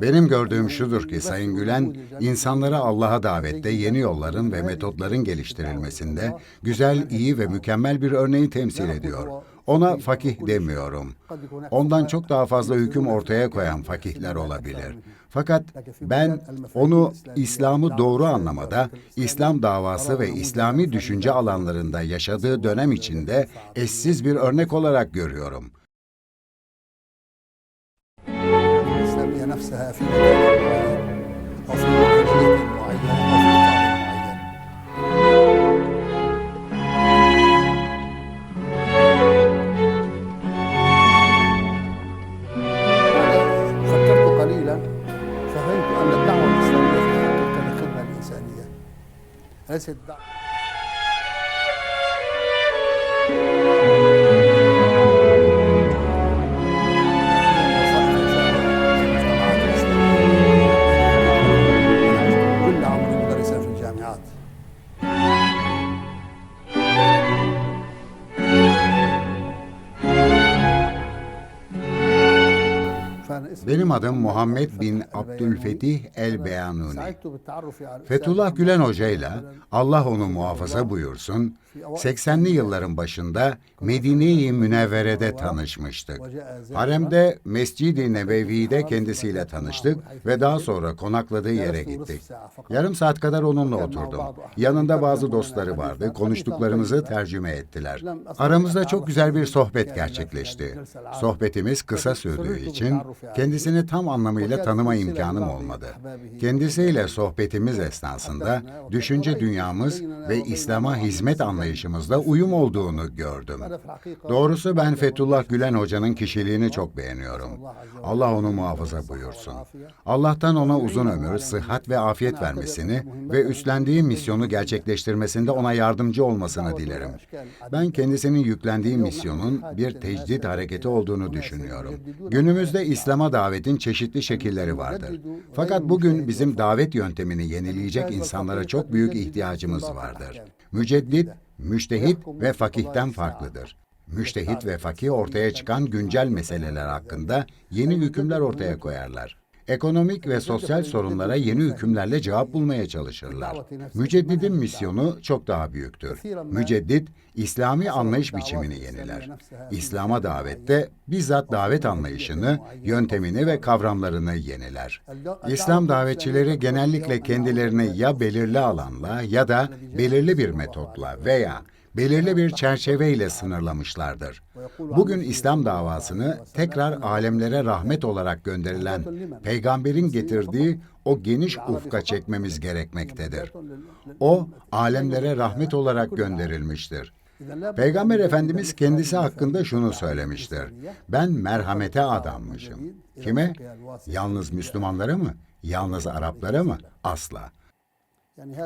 Benim gördüğüm şudur ki Sayın Gülen, insanları Allah'a davette yeni yolların ve metotların geliştirilmesinde güzel, iyi ve mükemmel bir örneği temsil ediyor. Ona fakih demiyorum. Ondan çok daha fazla hüküm ortaya koyan fakihler olabilir. Fakat ben onu İslam'ı doğru anlamada, İslam davası ve İslami düşünce alanlarında yaşadığı dönem içinde eşsiz bir örnek olarak görüyorum. نفسها في مكان معين أو في مكانية معينة أو في إطار معين. فكرت قليلا فهمت أن الدعوة الإسلامية في الحقيقة للخدمة الإنسانية. ليست دعوة. Benim adım Muhammed bin Abdülfetih el Beyanuni. Fethullah Gülen Hoca ile Allah onu muhafaza buyursun, 80'li yılların başında Medine-i Münevvere'de tanışmıştık. Harem'de Mescid-i Nebevi'de kendisiyle tanıştık ve daha sonra konakladığı yere gittik. Yarım saat kadar onunla oturdum. Yanında bazı dostları vardı, konuştuklarımızı tercüme ettiler. Aramızda çok güzel bir sohbet gerçekleşti. Sohbetimiz kısa sürdüğü için kendisi kendisini tam anlamıyla tanıma imkanım olmadı. Kendisiyle sohbetimiz esnasında düşünce dünyamız ve İslam'a hizmet anlayışımızda uyum olduğunu gördüm. Doğrusu ben Fethullah Gülen Hoca'nın kişiliğini çok beğeniyorum. Allah onu muhafaza buyursun. Allah'tan ona uzun ömür, sıhhat ve afiyet vermesini ve üstlendiği misyonu gerçekleştirmesinde ona yardımcı olmasını dilerim. Ben kendisinin yüklendiği misyonun bir tecdit hareketi olduğunu düşünüyorum. Günümüzde İslam'a davetin çeşitli şekilleri vardır. Fakat bugün bizim davet yöntemini yenileyecek insanlara çok büyük ihtiyacımız vardır. Müceddit, müştehit ve fakihten farklıdır. Müştehit ve fakih ortaya çıkan güncel meseleler hakkında yeni hükümler ortaya koyarlar. Ekonomik ve sosyal sorunlara yeni hükümlerle cevap bulmaya çalışırlar. Müceddidin misyonu çok daha büyüktür. Müceddit, İslami anlayış biçimini yeniler. İslam'a davette bizzat davet anlayışını, yöntemini ve kavramlarını yeniler. İslam davetçileri genellikle kendilerini ya belirli alanla ya da belirli bir metotla veya belirli bir çerçeveyle sınırlamışlardır. Bugün İslam davasını tekrar alemlere rahmet olarak gönderilen peygamberin getirdiği o geniş ufka çekmemiz gerekmektedir. O alemlere rahmet olarak gönderilmiştir. Peygamber Efendimiz kendisi hakkında şunu söylemiştir. Ben merhamete adanmışım. Kime? Yalnız Müslümanlara mı? Yalnız Araplara mı? Asla.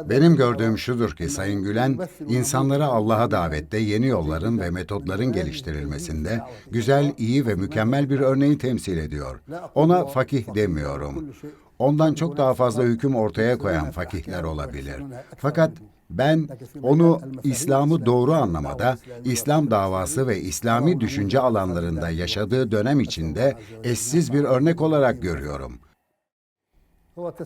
Benim gördüğüm şudur ki Sayın Gülen, insanları Allah'a davette yeni yolların ve metotların geliştirilmesinde güzel, iyi ve mükemmel bir örneği temsil ediyor. Ona fakih demiyorum. Ondan çok daha fazla hüküm ortaya koyan fakihler olabilir. Fakat ben onu İslam'ı doğru anlamada, İslam davası ve İslami düşünce alanlarında yaşadığı dönem içinde eşsiz bir örnek olarak görüyorum.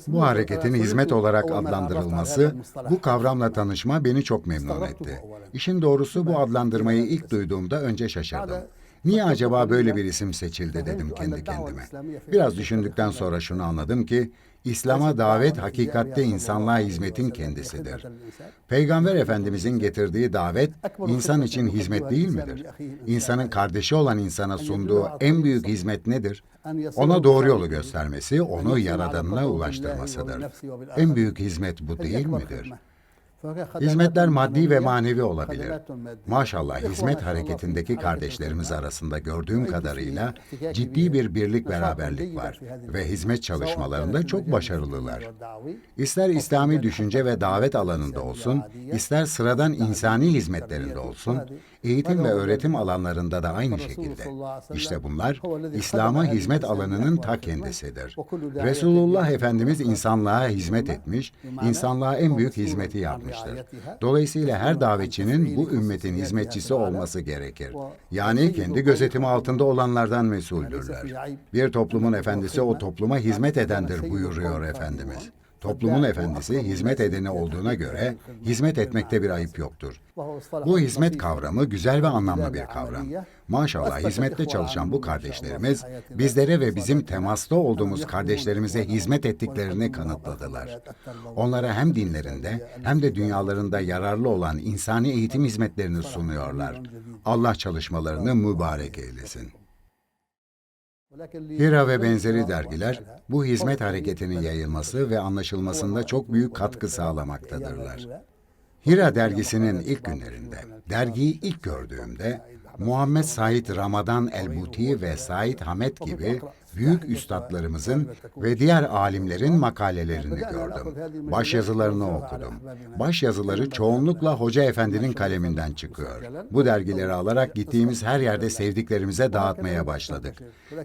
Bu hareketin hizmet olarak adlandırılması, bu kavramla tanışma beni çok memnun etti. İşin doğrusu bu adlandırmayı ilk duyduğumda önce şaşırdım. Niye acaba böyle bir isim seçildi dedim kendi kendime. Biraz düşündükten sonra şunu anladım ki, İslam'a davet hakikatte insanlığa hizmetin kendisidir. Peygamber Efendimizin getirdiği davet insan için hizmet değil midir? İnsanın kardeşi olan insana sunduğu en büyük hizmet nedir? Ona doğru yolu göstermesi, onu yaradanına ulaştırmasıdır. En büyük hizmet bu değil midir? Hizmetler maddi ve manevi olabilir. Maşallah hizmet hareketindeki kardeşlerimiz arasında gördüğüm kadarıyla ciddi bir birlik beraberlik var ve hizmet çalışmalarında çok başarılılar. İster İslami düşünce ve davet alanında olsun, ister sıradan insani hizmetlerinde olsun, Eğitim ve öğretim alanlarında da aynı şekilde. İşte bunlar İslam'a hizmet alanının ta kendisidir. Resulullah Efendimiz insanlığa hizmet etmiş, insanlığa en büyük hizmeti yapmıştır. Dolayısıyla her davetçinin bu ümmetin hizmetçisi olması gerekir. Yani kendi gözetimi altında olanlardan mesuldürler. Bir toplumun efendisi o topluma hizmet edendir buyuruyor Efendimiz. Toplumun efendisi hizmet edeni olduğuna göre hizmet etmekte bir ayıp yoktur. Bu hizmet kavramı güzel ve anlamlı bir kavram. Maşallah hizmette çalışan bu kardeşlerimiz bizlere ve bizim temasta olduğumuz kardeşlerimize hizmet ettiklerini kanıtladılar. Onlara hem dinlerinde hem de dünyalarında yararlı olan insani eğitim hizmetlerini sunuyorlar. Allah çalışmalarını mübarek eylesin. Hira ve benzeri dergiler bu hizmet hareketinin yayılması ve anlaşılmasında çok büyük katkı sağlamaktadırlar. Hira dergisinin ilk günlerinde, dergiyi ilk gördüğümde Muhammed Said Ramadan El-Buti ve Said Hamet gibi büyük üstadlarımızın ve diğer alimlerin makalelerini gördüm. Başyazılarını okudum. Başyazıları çoğunlukla Hoca Efendi'nin kaleminden çıkıyor. Bu dergileri alarak gittiğimiz her yerde sevdiklerimize dağıtmaya başladık.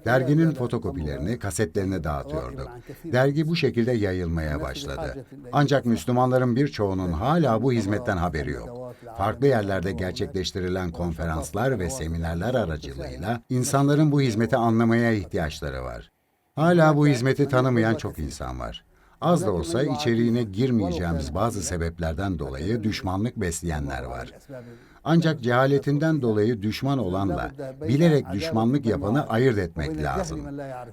Derginin fotokopilerini, kasetlerini dağıtıyorduk. Dergi bu şekilde yayılmaya başladı. Ancak Müslümanların birçoğunun hala bu hizmetten haberi yok. Farklı yerlerde gerçekleştirilen konferanslar ve seminerler aracılığıyla insanların bu hizmeti anlamaya ihtiyaçları var. Hala bu hizmeti tanımayan çok insan var. Az da olsa içeriğine girmeyeceğimiz bazı sebeplerden dolayı düşmanlık besleyenler var. Ancak cehaletinden dolayı düşman olanla bilerek düşmanlık yapanı ayırt etmek lazım.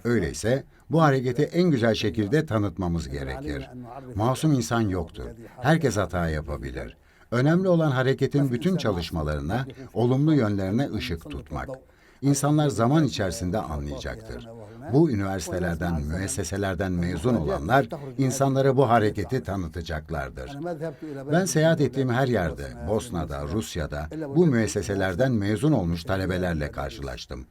Öyleyse bu hareketi en güzel şekilde tanıtmamız gerekir. Masum insan yoktur. Herkes hata yapabilir. Önemli olan hareketin bütün çalışmalarına, olumlu yönlerine ışık tutmak. İnsanlar zaman içerisinde anlayacaktır. Bu üniversitelerden, müesseselerden mezun olanlar insanlara bu hareketi tanıtacaklardır. Ben seyahat ettiğim her yerde, Bosna'da, Rusya'da bu müesseselerden mezun olmuş talebelerle karşılaştım.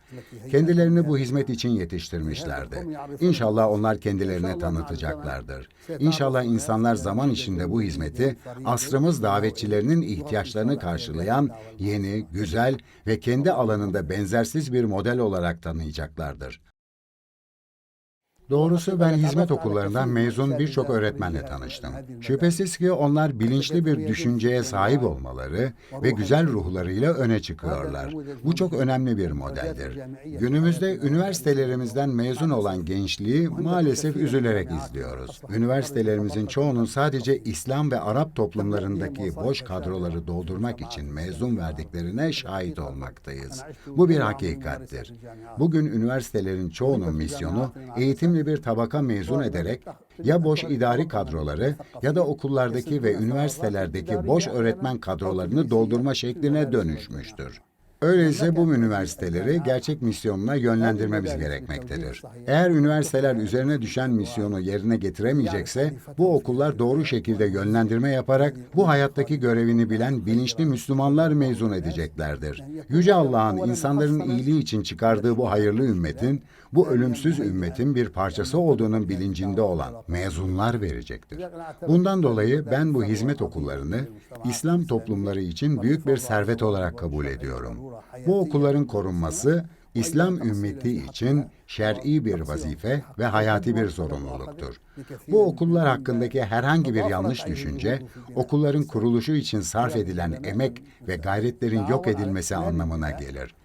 Kendilerini bu hizmet için yetiştirmişlerdi. İnşallah onlar kendilerini tanıtacaklardır. İnşallah insanlar zaman içinde bu hizmeti asrımız davetçilerinin ihtiyaçlarını karşılayan yeni, güzel ve kendi alanında benzersiz bir model olarak tanıyacaklardır. Doğrusu ben hizmet okullarından mezun birçok öğretmenle tanıştım. Şüphesiz ki onlar bilinçli bir düşünceye sahip olmaları ve güzel ruhlarıyla öne çıkıyorlar. Bu çok önemli bir modeldir. Günümüzde üniversitelerimizden mezun olan gençliği maalesef üzülerek izliyoruz. Üniversitelerimizin çoğunun sadece İslam ve Arap toplumlarındaki boş kadroları doldurmak için mezun verdiklerine şahit olmaktayız. Bu bir hakikattir. Bugün üniversitelerin çoğunun misyonu eğitimli bir tabaka mezun ederek ya boş idari kadroları ya da okullardaki ve üniversitelerdeki boş öğretmen kadrolarını doldurma şekline dönüşmüştür. Öyleyse bu üniversiteleri gerçek misyonuna yönlendirmemiz gerekmektedir. Eğer üniversiteler üzerine düşen misyonu yerine getiremeyecekse, bu okullar doğru şekilde yönlendirme yaparak bu hayattaki görevini bilen bilinçli Müslümanlar mezun edeceklerdir. Yüce Allah'ın insanların iyiliği için çıkardığı bu hayırlı ümmetin, bu ölümsüz ümmetin bir parçası olduğunun bilincinde olan mezunlar verecektir. Bundan dolayı ben bu hizmet okullarını İslam toplumları için büyük bir servet olarak kabul ediyorum. Bu okulların korunması İslam ümmeti için şer'i bir vazife ve hayati bir sorumluluktur. Bu okullar hakkındaki herhangi bir yanlış düşünce, okulların kuruluşu için sarf edilen emek ve gayretlerin yok edilmesi anlamına gelir.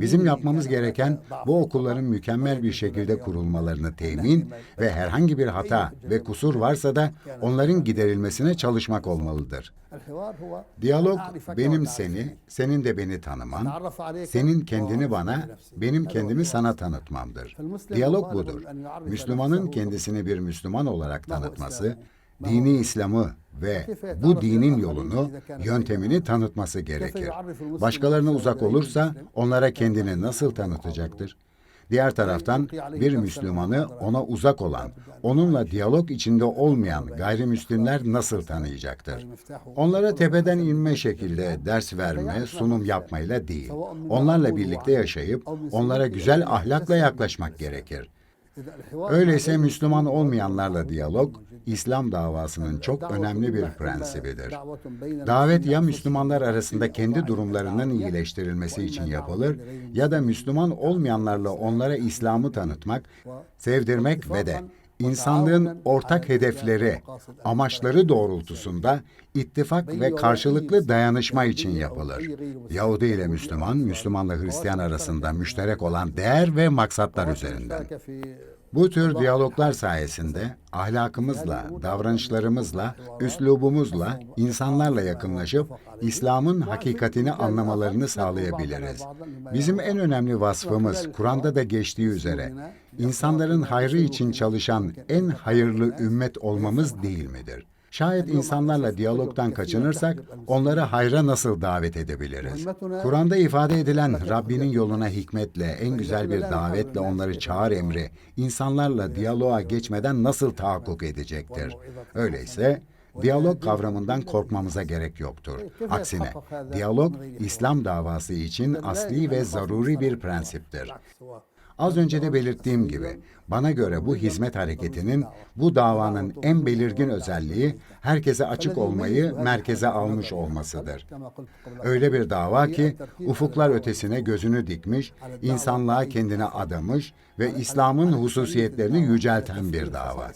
Bizim yapmamız gereken bu okulların mükemmel bir şekilde kurulmalarını temin ve herhangi bir hata ve kusur varsa da onların giderilmesine çalışmak olmalıdır. Diyalog benim seni, senin de beni tanıman, senin kendini bana, benim kendimi sana tanıtmamdır. Diyalog budur. Müslümanın kendisini bir Müslüman olarak tanıtması, dini İslam'ı ve bu dinin yolunu, yöntemini tanıtması gerekir. Başkalarına uzak olursa onlara kendini nasıl tanıtacaktır? Diğer taraftan bir Müslümanı ona uzak olan, onunla diyalog içinde olmayan gayrimüslimler nasıl tanıyacaktır? Onlara tepeden inme şekilde ders verme, sunum yapmayla değil. Onlarla birlikte yaşayıp onlara güzel ahlakla yaklaşmak gerekir. Öyleyse Müslüman olmayanlarla diyalog, İslam davasının çok önemli bir prensibidir. Davet ya Müslümanlar arasında kendi durumlarının iyileştirilmesi için yapılır ya da Müslüman olmayanlarla onlara İslam'ı tanıtmak, sevdirmek ve de insanlığın ortak hedefleri, amaçları doğrultusunda ittifak ve karşılıklı dayanışma için yapılır. Yahudi ile Müslüman, Müslümanla Hristiyan arasında müşterek olan değer ve maksatlar üzerinden. Bu tür diyaloglar sayesinde ahlakımızla, davranışlarımızla, üslubumuzla insanlarla yakınlaşıp İslam'ın hakikatini anlamalarını sağlayabiliriz. Bizim en önemli vasfımız Kur'an'da da geçtiği üzere insanların hayrı için çalışan en hayırlı ümmet olmamız değil midir? Şayet insanlarla diyalogdan kaçınırsak onları hayra nasıl davet edebiliriz? Kur'an'da ifade edilen Rabbinin yoluna hikmetle, en güzel bir davetle onları çağır emri, insanlarla diyaloğa geçmeden nasıl tahakkuk edecektir? Öyleyse diyalog kavramından korkmamıza gerek yoktur. Aksine diyalog İslam davası için asli ve zaruri bir prensiptir. Az önce de belirttiğim gibi, bana göre bu hizmet hareketinin, bu davanın en belirgin özelliği, herkese açık olmayı merkeze almış olmasıdır. Öyle bir dava ki, ufuklar ötesine gözünü dikmiş, insanlığa kendine adamış ve İslam'ın hususiyetlerini yücelten bir dava.